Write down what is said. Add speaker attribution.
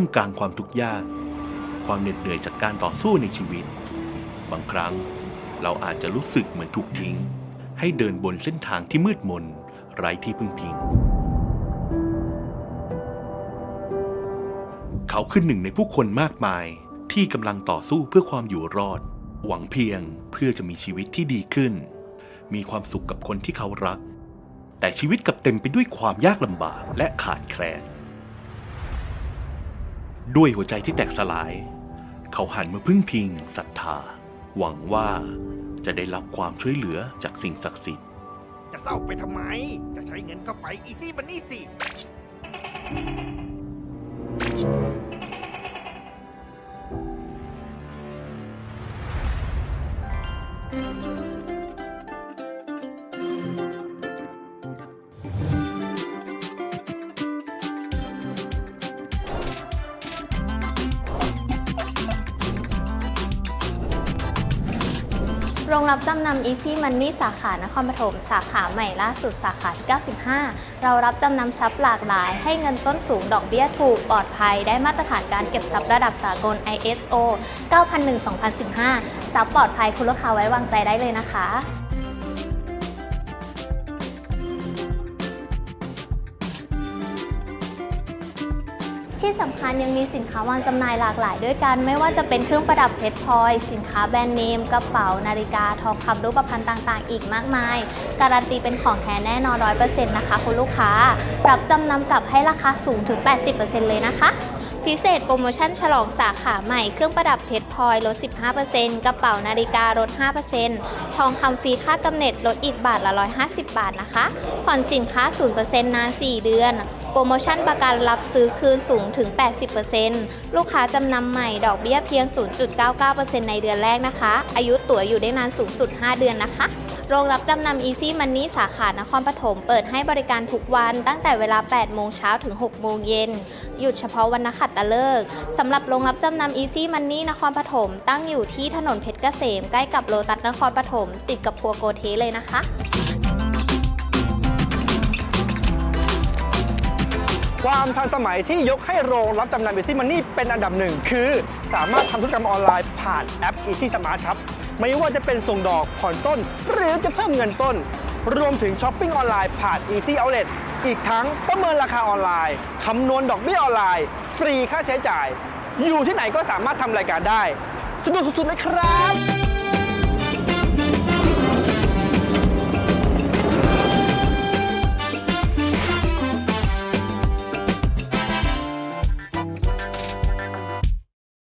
Speaker 1: ท่ามกลางความทุกข์ยาก ความเหน็ดเหนื่อยจากการต่อสู้ในชีวิต บางครั้งเราอาจจะรู้สึกเหมือนถูกทิ้ง ให้เดินบนเส้นทางที่มืดมนไร้ที่พึ่งพิง เขาคือหนึ่งในผู้คนมากมายที่กำลังต่อสู้เพื่อความอยู่รอด หวังเพียงเพื่อจะมีชีวิตที่ดีขึ้น มีความสุขกับคนที่เขารัก แต่ชีวิตกับเต็มไปด้วยความยากลำบากและขาดแคลน ด้วยหัวใจที่แตกสลาย เขาหันมาพึ่งพิงศรัทธา หวังว่าจะได้รับความช่วยเหลือจากสิ่งศักดิ์สิทธิ์
Speaker 2: จะเศร้าไปทำไม จะใช้เงินเข้าไปอีซี่มันนี่สิ
Speaker 3: โรงรับจำนำ Easy Money สาขานครปฐมสาขาใหม่ล่าสุดสาขาที่95 เรารับจำนำทรัพย์หลากหลาย ให้เงินต้นสูงดอกเบี้ยถูกปลอดภัย ได้มาตรฐานการเก็บทรัพย์ระดับสากล ISO 9001-2015 ทรัพย์ปลอดภัยคุณลูกค้าไว้วางใจได้เลยนะคะ ที่สำคัญยังมีสินค้าวางจำหน่ายหลากหลายด้วยกัน ไม่ว่าจะเป็นเครื่องประดับเพชรพลอย สินค้าแบรนด์เนม กระเป๋า นาฬิกา ทองคำรูปพรรณต่างๆ อีกมากมาย การันตีเป็นของแท้แน่นอน100%นต์นะคะคุณลูกค้า ปรับจำนำกับให้ราคาสูงถึง 80%เลยนะคะพิเศษโปรโมชั่นฉลองสาขาใหม่เครื่องประดับเพชรพลอยลด 15%กระเป๋านาฬิกาลด 5%ทองคำฟรีค่ากำเนิดลดอีกบาทละ 150 บาทนะคะ ผ่อนสินค้า 0%นาน 4 เดือน โปรโมชั่นประกันรับซื้อคืนสูงถึง 80%ลูกค้าจำนำใหม่ดอกเบี้ยเพียง 0.99%ในเดือนแรกนะคะ อายุตั๋วอยู่ได้นานสูงสุด 5 เดือนนะคะ โรงรับจำนำ Easy Money สาขานครปฐมเปิดให้บริการทุกวันตั้งแต่เวลา 8 โมงเช้าถึง 6 โมงเย็น หยุดเฉพาะวันนักขัตฤกษ์สำหรับโรงรับจำนำ Easy Money นครปฐมตั้งอยู่ที่ถนนเพชรเกษมใกล้กับโลตัสนครปฐมติดกับพัวโกเทเลยนะคะ
Speaker 4: ความทันสมัยที่ยกให้โรงรับจำนำ Easy Money เป็นอันดับหนึ่งคือ สามารถทำธุรกรรมออนไลน์ผ่านแอป Easy Smart ครับ ไม่ว่าจะเป็นส่งดอกผ่อนต้น หรือจะเพิ่มเงินต้น รวมถึงช้อปปิ้งออนไลน์ผ่าน Easy Outlet อีกทั้งประเมินราคาออนไลน์คำนวณดอกเบี้ยออนไลน์ ฟรีค่าใช้จ่าย อยู่ที่ไหนก็สามารถทำรายการได้สะดวกสุดๆเลยครับ